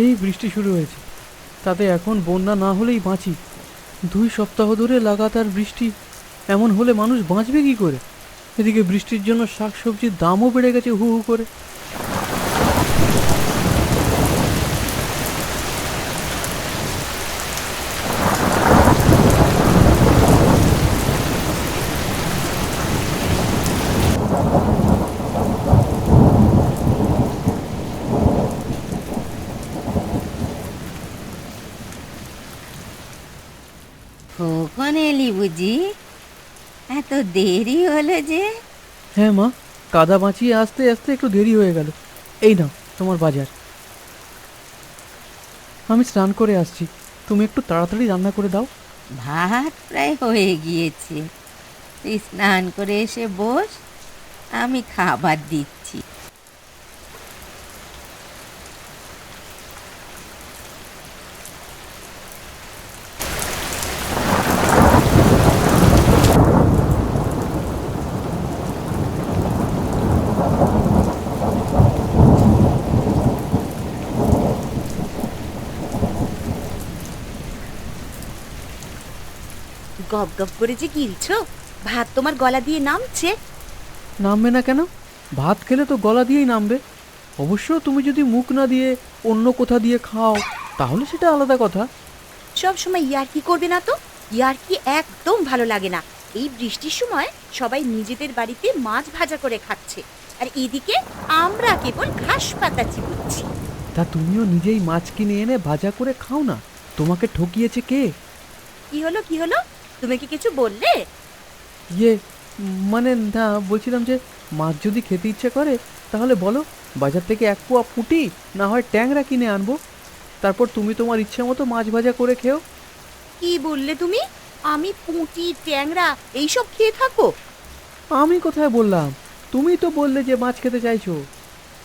এই বৃষ্টি শুরু হয়েছে। তাতে এখন বন্যা না হলেই বাঁচি। দুই সপ্তাহ ধরে লাগাতার বৃষ্টি। এমন হলে মানুষ বাঁচবে কি করে? এদিকে বৃষ্টির জন্য শাকসবজির দামও বেড়ে গেছে হু হু করে কখন এলি বুঝি এত দেরি হলো যে। হ্যাঁ মা কাদা বাঁচিয়ে আসতে আসতে একটু দেরি হয়ে গেল। এই নাও তোমার বাজার। আমি স্নান করে আসছি। তুমি একটু তাড়াতাড়ি রান্না করে দাও। ভাত প্রায় হয়ে গিয়েছে। তুই স্নান করে এসে বস আমি খাবার দিচ্ছি। গপ গপ করে যে গিলছো। ভাত তোমার গলা দিয়ে নামছে। নামবে না কেন? ভাত খেলে তো গলা দিয়েই নামবে। অবশ্য তুমি যদি মুখ না দিয়ে অন্য কোথা দিয়ে খাও তাহলে সেটা আলাদা কথা। সব সময় ইয়ার্কি করবে না তো? ইয়ার্কি একদম ভালো লাগে না। এই বৃষ্টির সময় সবাই নিজেদের বাড়িতে মাছ ভাজা করে খাচ্ছে। আর এদিকে আমরা কেবল ঘাস পাতা চিবুচ্ছি তা তুমিও নিজেই মাছ কিনে এনে ভাজা করে খাও না? তোমাকে ঠকিয়েছে কে? কি হলো কি হলো? তুমি কি কিছু বললে? ইয়ে মানে না বলছিলাম যে মাছ যদি খেতে ইচ্ছে করে তাহলে বলো বাজার থেকে এক পোয়া পুঁটি না হয় ট্যাংরা কিনে আনব। তারপর তুমি তোমার ইচ্ছে মতো মাছ ভাজা করে খেও। কি বললে তুমি? আমি পুঁটি ট্যাংরা এইসব খেয়ে থাকব? আমি কোথায় বললাম? তুমি তো বললে যে মাছ খেতে চাইছো।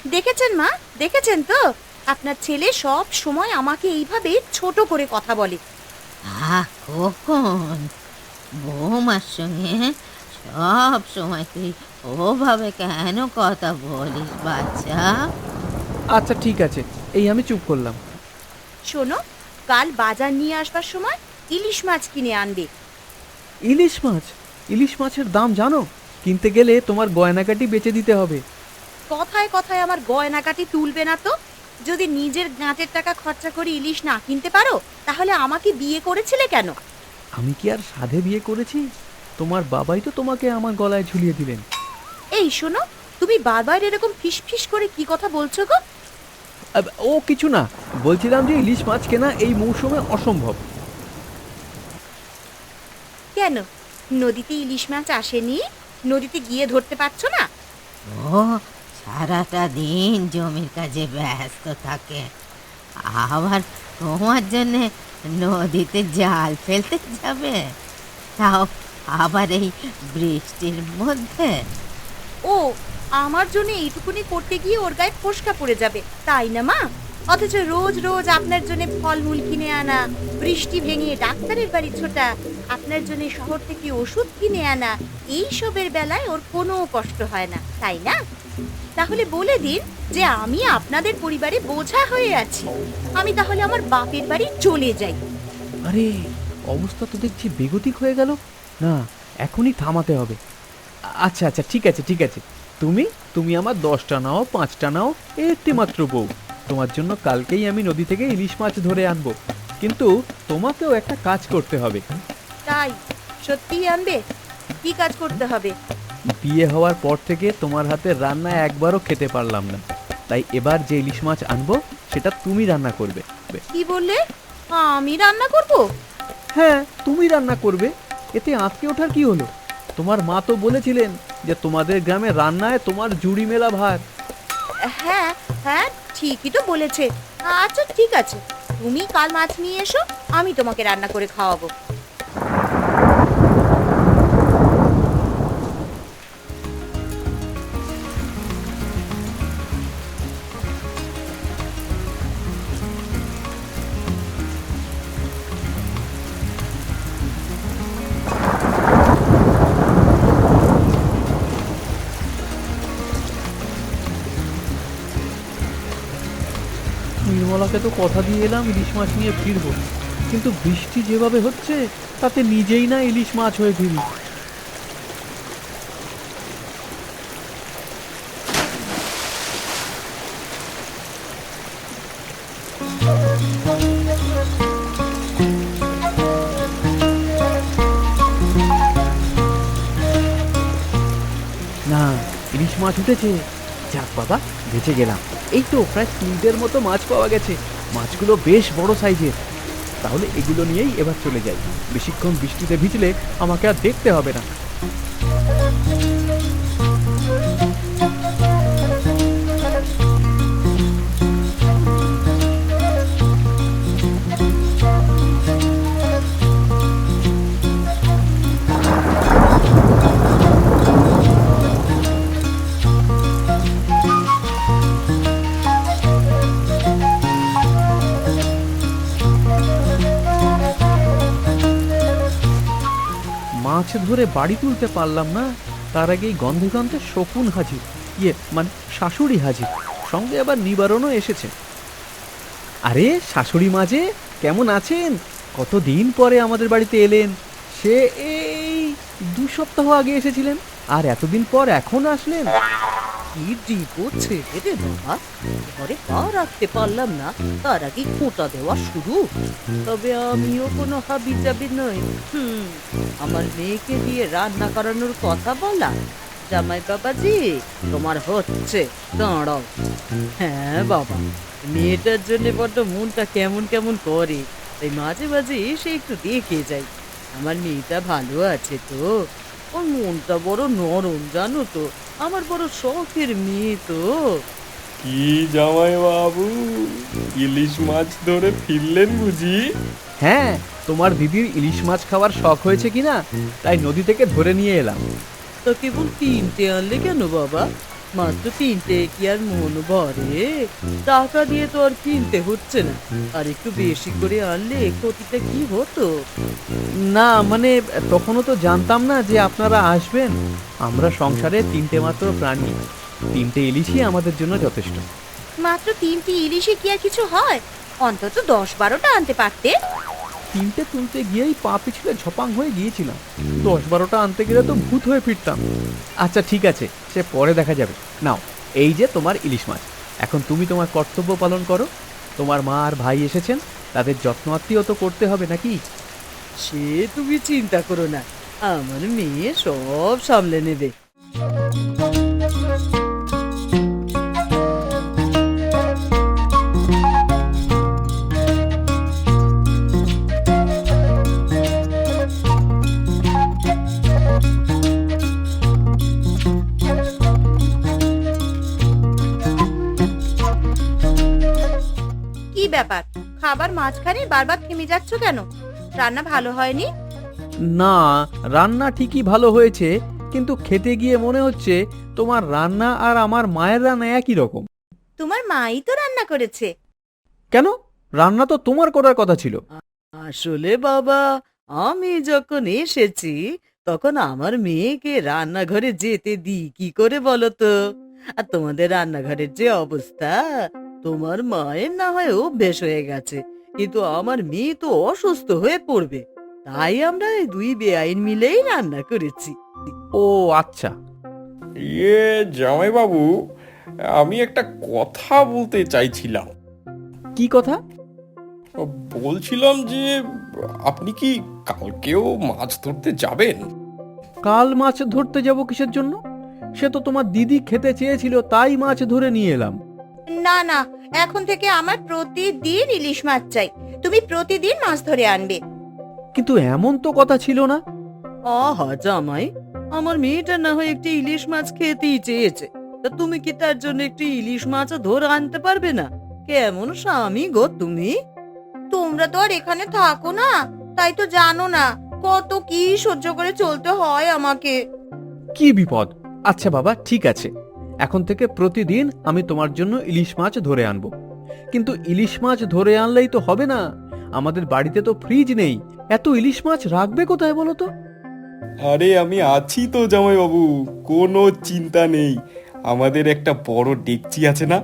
দেখেছেন মা দেখেছেন তো? আপনার ছেলে সব সময় আমাকে এইভাবে ছোট করে কথা বলে। আহ কখন? বৌমার সঙ্গে সব সময় তুই ওভাবে কেন কথা বলিস বাচ্চা? আচ্ছা ঠিক আছে। এই আমি চুপ করলাম। শোনো কাল বাজার নিয়ে আসবার সময় ইলিশ মাছ কিনে আনবে। ইলিশ মাছ? ইলিশ মাছের দাম জানো? কিনতে গেলে তোমার গয়নাকাটি বেচে দিতে হবে। কথায় কথায় আমার গয়নাকাটি তুলবে না তো? যদি নিজের গাঁটের টাকা খরচা করে ইলিশ না কিনতে পারো তাহলে আমাকে বিয়ে করেছিলে কেন? আমি কি আর সাধে বিয়ে করেছি? তোমার বাবাই তো তোমাকে আমার গলায় ঝুলিয়ে দিলেন। এই শোনো তুমি বারবার এরকম ফিস ফিস করে কি কথা বলছো গো? আব, ও কিছু না বলছিলাম যে ইলিশ মাছ কেনা এই মৌসুমে অসম্ভব। কেন? নদীতে ইলিশ মাছ আসেনি? নদীতে গিয়ে ধরতে পারছ না? ও সারাটা দিন জমির কাজে ব্যস্ত থাকে। আবার তোমার জন্য নদীতে জাল ফেলতে যাবে। তাও আবার এই বৃষ্টির মধ্যে। ও, আমার জন্য এইটুকুনি করতে গিয়ে ওর গায়ে ফোসকা পড়ে যাবে, তাই না মা? অথচ রোজ রোজ আপনার জন্য ফলমূল কিনে আনা, বৃষ্টি ভেঙে ডাক্তারের বাড়ি ছোটা, আপনার জন্য শহর থেকে ওষুধ কিনে আনা, এইসবের বেলায় ওর কোনো কষ্ট হয় না, তাই না? তাহলে বলে দিন যে আমি আপনাদের পরিবারে বোঝা হয়ে আছি। আমি তাহলে আমার বাপের বাড়ি চলে যাই। আরে অবস্থা তো দেখছি বেগতিক হয়ে গেল। না এখনই থামাতে হবে। আচ্ছা আচ্ছা ঠিক আছে ঠিক আছে। তুমি তুমি আমার দশটা নাও পাঁচটা নাও একটি মাত্র বউ। তোমার জন্য কালকেই আমি নদী থেকে ইলিশ মাছ ধরে আনব। কিন্তু তোমাকেও একটা কাজ করতে হবে। তাই? সত্যিই আনবে? কি কাজ করতে হবে? বিয়ে হওয়ার পর থেকে তোমার হাতে রান্না একবারও খেতে পারলাম না। তাই এবার যে ইলিশ মাছ আনব সেটা তুমি রান্না করবে। কি বললে? আমি রান্না করব? হ্যাঁ তুমি রান্না করবে। এতে আঁতকে ওঠার কি হলো? তোমার মা তো বলেছিলেন যে তোমাদের গ্রামে রান্নায় তোমার জুড়ি মেলা ভাগ হ্যাঁ হ্যাঁ ঠিকই তো বলেছে। আচ্ছা ঠিক আছে। তুমি কাল মাছ নিয়ে এসো আমি তোমাকে রান্না করে খাওয়াবো। ওপরওয়ালাকে তো কথা দিয়ে এলাম, ইলিশ মাছ নিয়ে ফিরবো। কিন্তু বৃষ্টি যেভাবে হচ্ছে, তাতে নিজেই না ইলিশ মাছ হয়ে ফিরি। না, ইলিশ মাছ উঠেছে। যাক বাবা, বেঁচে গেলাম। এই তো প্রায় তিনটের মতো মাছ পাওয়া গেছে। মাছগুলো বেশ বড় সাইজের। তাহলে এগুলো নিয়েই এবার চলে যাই। বেশিক্ষণ বৃষ্টিতে ভিজলে আমাকে আর দেখতে হবে না। ধরে বাড়ি তুলতে পারলাম না। তার আগেই গন্ধে শকুন হাজির। ইয়ে মানে শাশুড়ি হাজির। সঙ্গে আবার নিবারণও এসেছে। আরে, শাশুড়ি মাঝে কেমন আছেন? কতদিন পরে আমাদের বাড়িতে এলেন। সে এই দু সপ্তাহ আগে এসেছিলেন। আর এতদিন পর এখন আসলেন। কি ডিপো ছেড়ে রে বাবা। ঘরে পা রাখতে পারলাম না, তার আগে খোঁটা দেওয়া শুরু। তবে আমিও কোনো হাবি যাবি নই। হুম, আমার মেয়েকে দিয়ে রান্না করানোর কথা বলা। জামাই বাবাজি তোমার হচ্ছে, দাঁড়াও। হ্যাঁ বাবা, মেয়েটার জন্য বড্ড মনটা কেমন কেমন করে। তাই মাঝে মাঝে এসে একটু দেখে যাই। আমার মেয়েটা ভালো আছে তো। ওর মনটা বড় নরম, জানো তো। আমার বড় শখের মেয়ে তো। কি জামাই বাবু ইলিশ মাছ ধরে ফিরলেন বুঝি? হ্যাঁ তোমার দিদির ইলিশ মাছ খাওয়ার শখ হয়েছে কিনা তাই নদী থেকে ধরে নিয়ে এলাম। তো কেবল তিনটে আনলে কেন বাবা? মাত্র তিনটে কি আর মন ভরে? টাকা দিয়ে তো আর কিনতে হচ্ছে না। আর একটু বেশি করে আনলে ক্ষতিটা কি হতো? না মানে তখনও তো জানতাম না যে আপনারা আসবেন। আমরা সংসারে তিনটে মাত্র প্রাণী। তিনটে ইলিশই আমাদের জন্য যথেষ্ট। মাত্র তিনটি ইলিশে কি আর কিছু হয়? অন্তত দশ বারোটা আনতে পারতে তিনটে তুলতে গিয়েই পা পিছলে ঝপাং হয়ে গিয়েছিলাম। দশ বারোটা আনতে গেলে তো ভূত হয়ে ফিরতাম। আচ্ছা ঠিক আছে, সে পরে দেখা যাবে। নাও, এই যে তোমার ইলিশ মাছ। এখন তুমি তোমার কর্তব্য পালন করো। তোমার মা আর ভাই এসেছেন, তাদের যত্ন আত্মীয় তো করতে হবে নাকি? সে তুমি চিন্তা করো না, আমার মেয়ে সব সামলে নেবে। কি খাবার মাঝখানে বারবার থেমে যাচ্ছ কেন? রান্না ভালো হয়নি? না রান্না ঠিকই ভালো হয়েছে কিন্তু খেতে গিয়ে মনে হচ্ছে তোমার রান্না আর আমার মায়ের রান্না একই রকম। তোমার মাই তো রান্না করেছে। কেন? রান্না তো তোমার করার কথা ছিল। আসলে বাবা আমি যখন এসেছি তখন আমার মেয়েকে রান্নাঘরে যেতে দিই কি করে বলো তো? আর তোমাদের রান্নাঘরের যে অবস্থা? তোমার মায়ের না হয় অভ্যেস হয়ে গেছে কিন্তু আমার মেয়ে তো অসুস্থ হয়ে পড়বে। তাই আমরা এই দুই বেআইন মিলেই রান্না করেছি। ও আচ্ছা। ইয়ে জামাই বাবু আমি একটা কথা বলতে চাইছিলাম। কি কথা? বলছিলাম যে আপনি কি কালকেও মাছ ধরতে যাবেন? কাল মাছ ধরতে যাব কিসের জন্য? সে তো তোমার দিদি খেতে চেয়েছিল তাই মাছ ধরে নিয়ে এলাম। না না এখন থেকে আমার প্রতিদিন ইলিশ মাছ চাই। তুমি প্রতিদিন মাছ ধরে আনবে। কিন্তু এমন তো কথা ছিল না। আহা জামাই আমার মেয়েটা না হয় একটি ইলিশ মাছ খেতেই চেয়েছে। তা তুমি কি তার জন্য একটি ইলিশ মাছ ধরে আনতে পারবে না? কেমন স্বামী গো তুমি? তোমরা তো আর এখানে থাকো না তাই তো জানো না কত কি সহ্য করে চলতে হয় আমাকে। কি বিপদ? আচ্ছা বাবা ঠিক আছে। এখন থেকে প্রতিদিন আমি তোমার জন্য ইলিশ মাছ ধরে আনব। কিন্তু ইলিশ মাছ ধরে আনলেই তো হবে না। আমাদের বাড়িতে তো ফ্রিজ নেই। এত ইলিশ মাছ রাখবে কোথায় বলো তো? আরে আমি আছি তো জামাই বাবু কোনো চিন্তা নেই। আমাদের একটা বড় ডেকচি আছে না?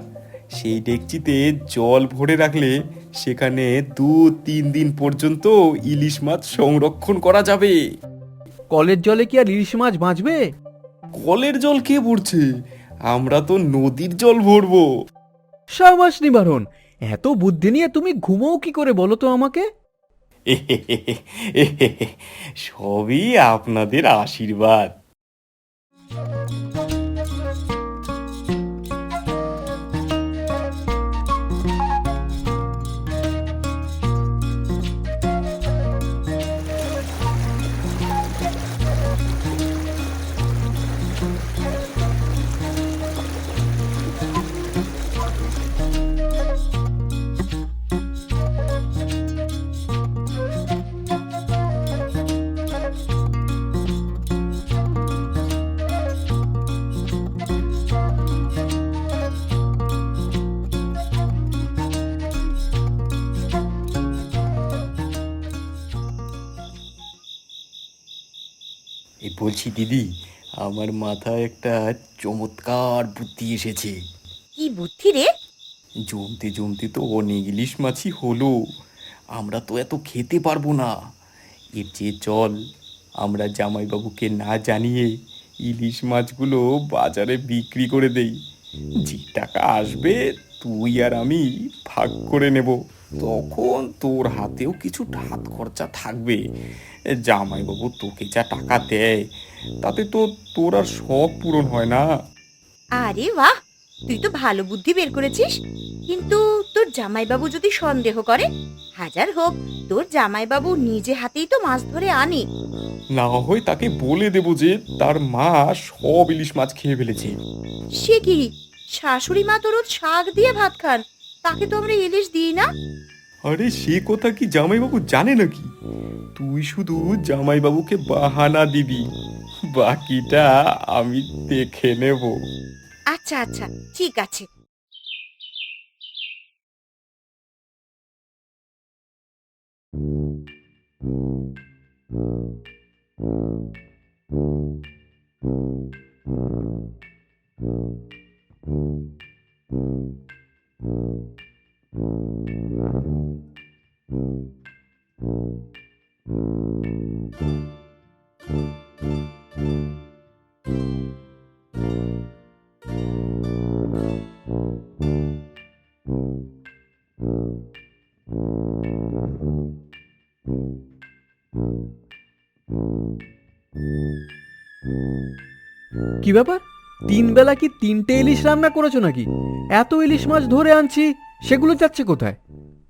সেই ডেকচিতে জল ভরে রাখলে সেখানে দু তিন দিন পর্যন্ত ইলিশ মাছ সংরক্ষণ করা যাবে। কলের জলে কি আর ইলিশ মাছ বাঁচবে কলের জল কে ভরছে? আমরা তো নদীর জল ভরবো। সাবাস নিবারণ এত বুদ্ধি নিয়ে তুমি ঘুমোও কি করে বলো তো আমাকে? সবই আপনাদের আশীর্বাদ। বলছি দিদি আমার মাথায় একটা চমৎকার বুদ্ধি এসেছে। কি বুদ্ধি রে? জমতে জমতে তো অনেক ইলিশ মাছই হলো। আমরা তো এত খেতে পারব না। এর চেয়ে চল আমরা জামাইবাবুকে না জানিয়ে ইলিশ মাছগুলো বাজারে বিক্রি করে দেই। যে টাকা আসবে তুই আর আমি ভাগ করে নেব। তখন তোর হাতেও কিছু হাত খরচা থাকবে। জামাইবাবু তোকে যা টাকা দেয় তাতে তো তোর আর শখ পূরণ হয় না। আরে বাহ তুই তো ভালো বুদ্ধি বের করেছিস। কিন্তু তোর জামাইবাবু যদি সন্দেহ করে হাজার হোক তোর জামাইবাবু নিজে হাতেই তো মাছ ধরে আনে। না হয় তাকে বলে দেব যে তার মা সব ইলিশ মাছ খেয়ে ফেলেছে। সে কি? শাশুড়ি মা তো রোজ শাক দিয়ে ভাত খান তাকে তো আমরা ইলিশ দিই না? আরে সে কথা কি জামাইবাবু জানে নাকি? তুই শুধু জামাইবাবুকে বাহানা দিবি, বাকিটা আমি দেখে নেব। আচ্ছা আচ্ছা ঠিক আছে। কি ব্যাপার? তিন বেলা কি তিনটে ইলিশ রান্না করেছ নাকি? এত ইলিশ মাছ ধরে আনছি। সেগুলো যাচ্ছে কোথায়?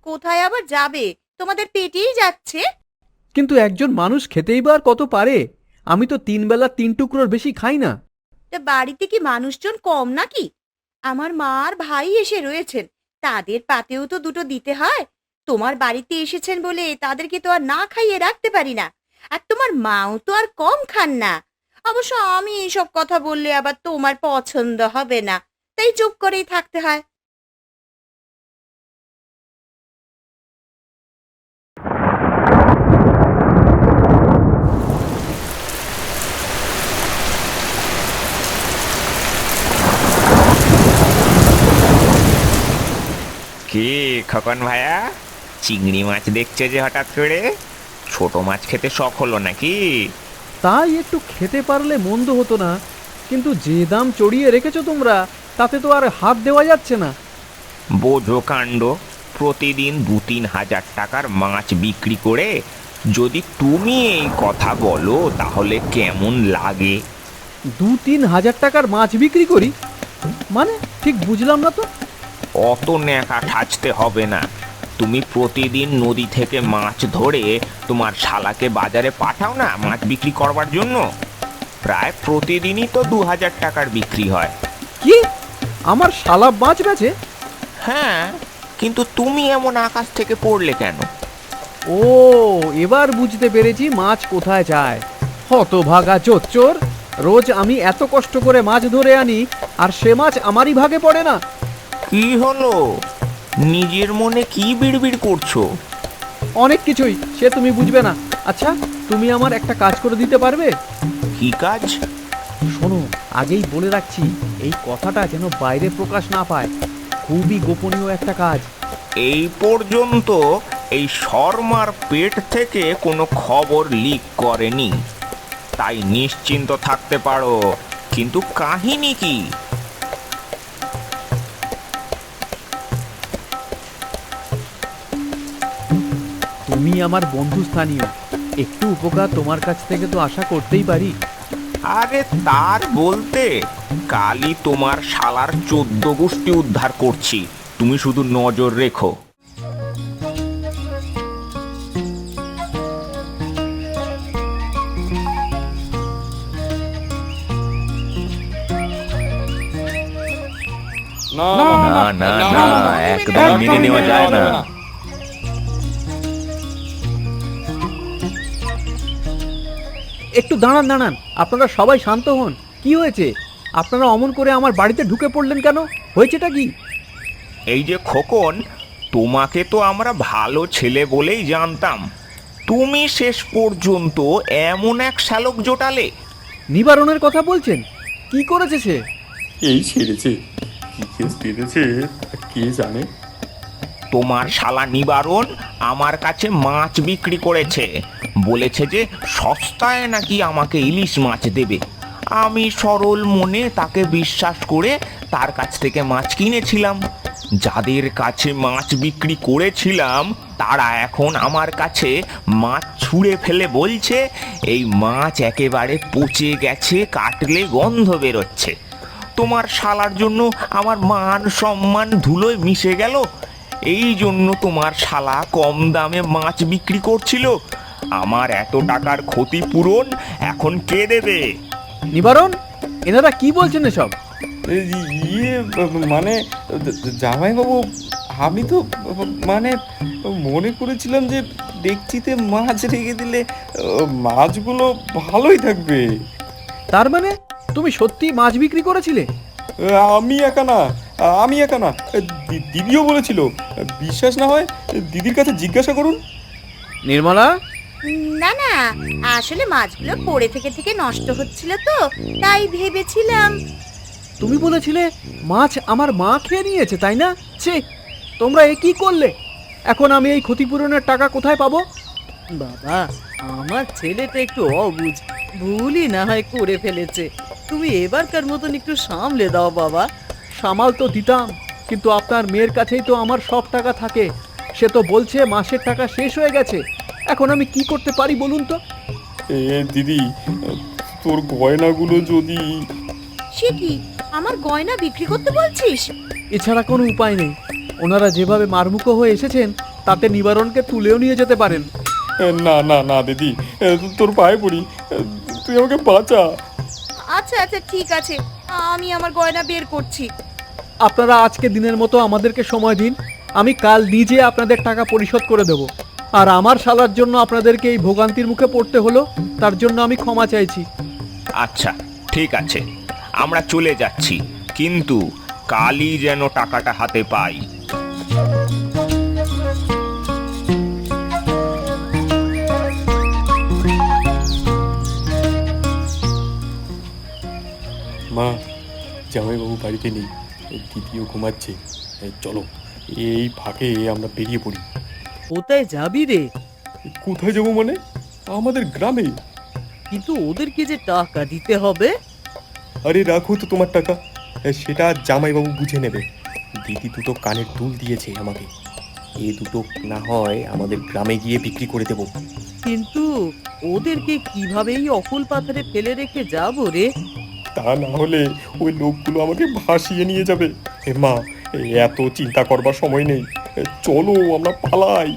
কোথায় আবার যাবে? তোমাদের পেটেই যাচ্ছে। কিন্তু একজন মানুষ খেতেই বা আর কত পারে? আমি তো তিন বেলা তিন টুকরোর বেশি খাই না। তা বাড়িতে কি মানুষজন কম নাকি? আমার মা আর ভাই এসে রয়েছেন। তাদের পাতেও তো দুটো দিতে হয়। তোমার বাড়িতে এসেছেন বলে তাদেরকে তো আর না খাইয়ে রাখতে পারি না। আর তোমার মাও তো আর কম খান না। অবশ্য আমি এইসব কথা বললে আবার তোমার পছন্দ হবে না। তাই চুপ করেই থাকতে হয়। কি খকন ভাইয়া চিংড়ি মাছ দেখছে যে হঠাৎ করে? ছোট মাছ খেতে শখ হলো নাকি? তাই একটু খেতে পারলে মন্দ হতো না কিন্তু যে দাম চড়িয়ে রেখেছো তোমরা তাতে তো আর হাত দেওয়া যাচ্ছে না। বোঝো কাণ্ড প্রতিদিন দু তিন হাজার টাকার মাছ বিক্রি করে যদি তুমি এই কথা বলো তাহলে কেমন লাগে? দু তিন হাজার টাকার মাছ বিক্রি করি? মানে ঠিক বুঝলাম না তো? অত ন্যাকা ঠাচতে হবে না। তুমি প্রতিদিন নদী থেকে মাছ ধরে তোমার শালাকে বাজারে পাঠাও না মাছ বিক্রি করবার জন্য। প্রায় প্রতিদিনই তো দু হাজার টাকার বিক্রি হয়। কি? আমার শালা মাছ বেচে হ্যাঁ কিন্তু তুমি এমন আকাশ থেকে পড়লে কেন? ও এবার বুঝতে পেরেছি মাছ কোথায় যায়। হতভাগা চোর। রোজ আমি এত কষ্ট করে মাছ ধরে আনি আর সে মাছ আমারই ভাগে পড়ে না। কি হলো? নিজের মনে কি বিড়বিড় করছ? অনেক কিছুই সে তুমি বুঝবে না। আচ্ছা তুমি আমার একটা কাজ করে দিতে পারবে? কি কাজ? শোনো আগেই বলে রাখছি এই কথাটা যেন বাইরে প্রকাশ না পায়। খুবই গোপনীয় একটা কাজ। এই পর্যন্ত এই শর্মার পেট থেকে কোনো খবর লিক করেনি। তাই নিশ্চিন্ত থাকতে পারো কিন্তু কাহিনী কি? তুমি আমার বন্ধু স্থানীয় একটু উপকার তোমার কাছ থেকে তো আশা করতেই পারি আরে তার বলতে কালই তোমার শালার চোদ্দ গোষ্ঠী উদ্ধার করছি তুমি শুধু নজর রেখো না না না না একদম মেনে নেওয়া যায় না একটু দাঁড়ান দাঁড়ান। আপনারা সবাই শান্ত হন। কি হয়েছে? আপনারা অমন করে আমার বাড়িতে ঢুকে পড়লেন কেন? হয়েছেটা কি? এই যে খোকন তোমাকে তো আমরা ভালো ছেলে বলেই জানতাম। তুমি শেষ পর্যন্ত এমন এক শালক জোটালে। নিবারণের কথা বলছেন। কি করেছে সে? এই ছেড়েছে। কি কেস বেঁধেছে কে জানে? তোমার শালা নিবারণ আমার কাছে মাছ বিক্রি করেছে। বলেছে যে সস্তায় নাকি আমাকে ইলিশ মাছ দেবে। আমি সরল মনে তাকে বিশ্বাস করে তার কাছ থেকে মাছ কিনেছিলাম। যাদের কাছে মাছ বিক্রি করেছিলাম, তারা এখন আমার কাছে মাছ ছুঁড়ে ফেলে বলছে, এই মাছ একেবারে পচে গেছে, কাটলে গন্ধ বেরোচ্ছে। তোমার শালার জন্য আমার মান সম্মান ধুলোয় মিশে গেল এই জন্য তোমার শালা কম দামে মাছ বিক্রি করছিল। আমার এত টাকার ক্ষতিপূরণ এখন কে দেবে? নিবারণ এনারা কি বলছেন এসব? এই ইয়ে মানে জামাইবাবু আমি তো মানে মনে করেছিলাম যে ডেকচিতে মাছ রেখে দিলে মাছগুলো ভালোই থাকবে। তার মানে তুমি সত্যি মাছ বিক্রি করেছিলে? আমি একা না আমি একা না। দিদিও বলেছিল বিশ্বাস না হয় দিদির কাছে জিজ্ঞাসা করুন। নির্মলা? না না আসলে মাছগুলো পড়ে থেকে থেকে নষ্ট হচ্ছিল তো তাই ভেবেছিলাম। তুমি বলেছিলে মাছ আমার মা খেয়ে নিয়েছে তাই না? ছি তোমরা এ কি করলে? এখন আমি এই ক্ষতিপূরণের টাকা কোথায় পাবো? বাবা আমার ছেলেটা একটু অবুঝ ভুলই না হয় করে ফেলেছে। তুমি এবারকার মতন একটু সামলে দাও বাবা। সামাল তো দিতাম কিন্তু আপনার মেয়ের কাছেই তো আমার সব টাকা থাকে। সে তো বলছে মাসের টাকা শেষ হয়ে গেছে। এখন আমি কি করতে পারি বলুন তো? এ দিদি তোর গয়নাগুলো যদি সে কি? আমার গয়না বিক্রি করতে বলছিস? এছাড়া কোনো উপায় নেই। ওনারা যেভাবে মারমুখো হয়ে এসেছেন তাতে নিবারণকে তুলেও নিয়ে যেতে পারেন। না না না দিদি তোর পায়ে পড়ি। তুই আমাকে বাঁচা। আচ্ছা আচ্ছা ঠিক আছে। আমি আমার গয়না বের করছি। আপনারা আজকে দিনের মতো আমাদেরকে সময় দিন। আমি কাল নিজে আপনাদের টাকা পরিশোধ করে দেব। আর আমার শালার জন্য আপনাদেরকে এই ভোগান্তির মুখে পড়তে হলো তার জন্য আমি ক্ষমা চাইছি। আচ্ছা ঠিক আছে। আমরা চলে যাচ্ছি। কিন্তু কালই যেন টাকাটা হাতে পাই। মা জামাইবাবু বাড়িতে নেই। দিদিও ঘুমাচ্ছে। এই চলো এই ফাঁকে আমরা বেরিয়ে পড়ি। কোথায় যাবি রে? কোথায় যাব মানে? আমাদের গ্রামে। কিন্তু ওদেরকে যে টাকা দিতে হবে? আরে রাখো তো তোমার টাকা। সেটা জামাইবাবু বুঝে নেবে। দিদি দুটো কানের দুল দিয়েছে আমাকে। এ দুটো না হয় আমাদের গ্রামে গিয়ে বিক্রি করে দেবো। কিন্তু ওদেরকে কীভাবে এই অকুল পাথরে ফেলে রেখে যাব রে? তা না হলে ওই লোকগুলো আমাকে ভাসিয়ে নিয়ে যাবে। এ মা এত চিন্তা করবার সময় নেই। চলো, আমরা পালাই।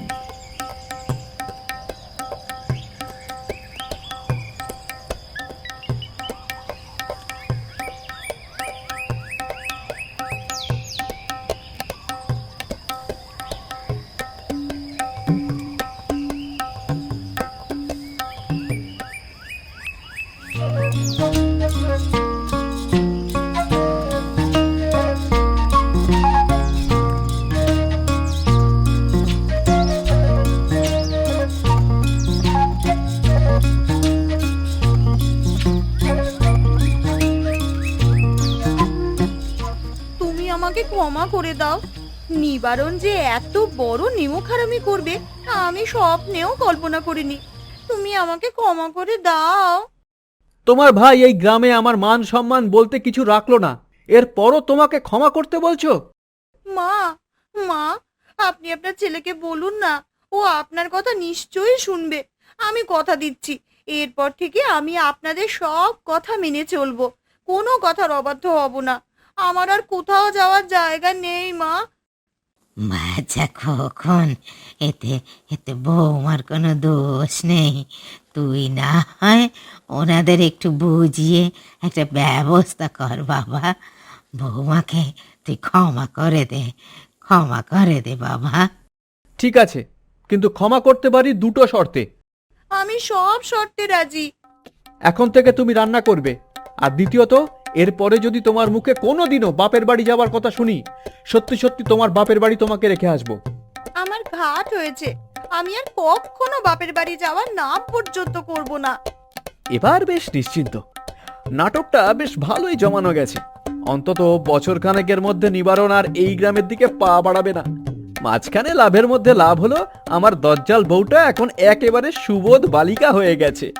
করে দাও। নিবারণ যে এত বড় নিমখারামি করবে তা আমি স্বপ্নেও কল্পনা করিনি। তুমি আমাকে ক্ষমা করে দাও। তোমার ভাই এই গ্রামে আমার মান সম্মান বলতে কিছু রাখল না। এরপরও তোমাকে ক্ষমা করতে বলছো? মা মা আপনি আপনার ছেলেকে বলুন না। ও আপনার কথা নিশ্চয়ই শুনবে। আমি কথা দিচ্ছি। এরপর থেকে আমি আপনাদের সব কথা মেনে চলবো। কোনো কথার অবাধ্য হব না। আমার আর কোথাও যাওয়ার জায়গা নেই মা। বাচ্চা কখন? এতে এতে বৌমার কোনো দোষ নেই। তুই না হয় ওনাদের একটু বুঝিয়ে একটা ব্যবস্থা কর বাবা। বৌমাকে তুই ক্ষমা করে দে ক্ষমা করে দে বাবা। ঠিক আছে কিন্তু ক্ষমা করতে পারি দুটো শর্তে। আমি সব শর্তে রাজি। এখন থেকে তুমি রান্না করবে আর দ্বিতীয়ত এরপরে যদি তোমার মুখে কোনোদিনও বাপের বাড়ি যাওয়ার কথা শুনি সত্যি সত্যি তোমার বাপের বাড়ি তোমাকে রেখে আসব। আমার ঘাট হয়েছে। আমি আর কখনো বাপের বাড়ি যাওয়ার নাম পর্যন্ত করব না। এবার বেশ নিশ্চিন্ত। নাটকটা বেশ ভালোই জমানো গেছে। অন্তত বছর খানেকের মধ্যে নিবারণ আর এই গ্রামের দিকে পা বাড়াবে না। মাঝখানে লাভের মধ্যে লাভ হলো আমার দজ্জাল বউটা এখন একেবারে সুবোধ বালিকা হয়ে গেছে।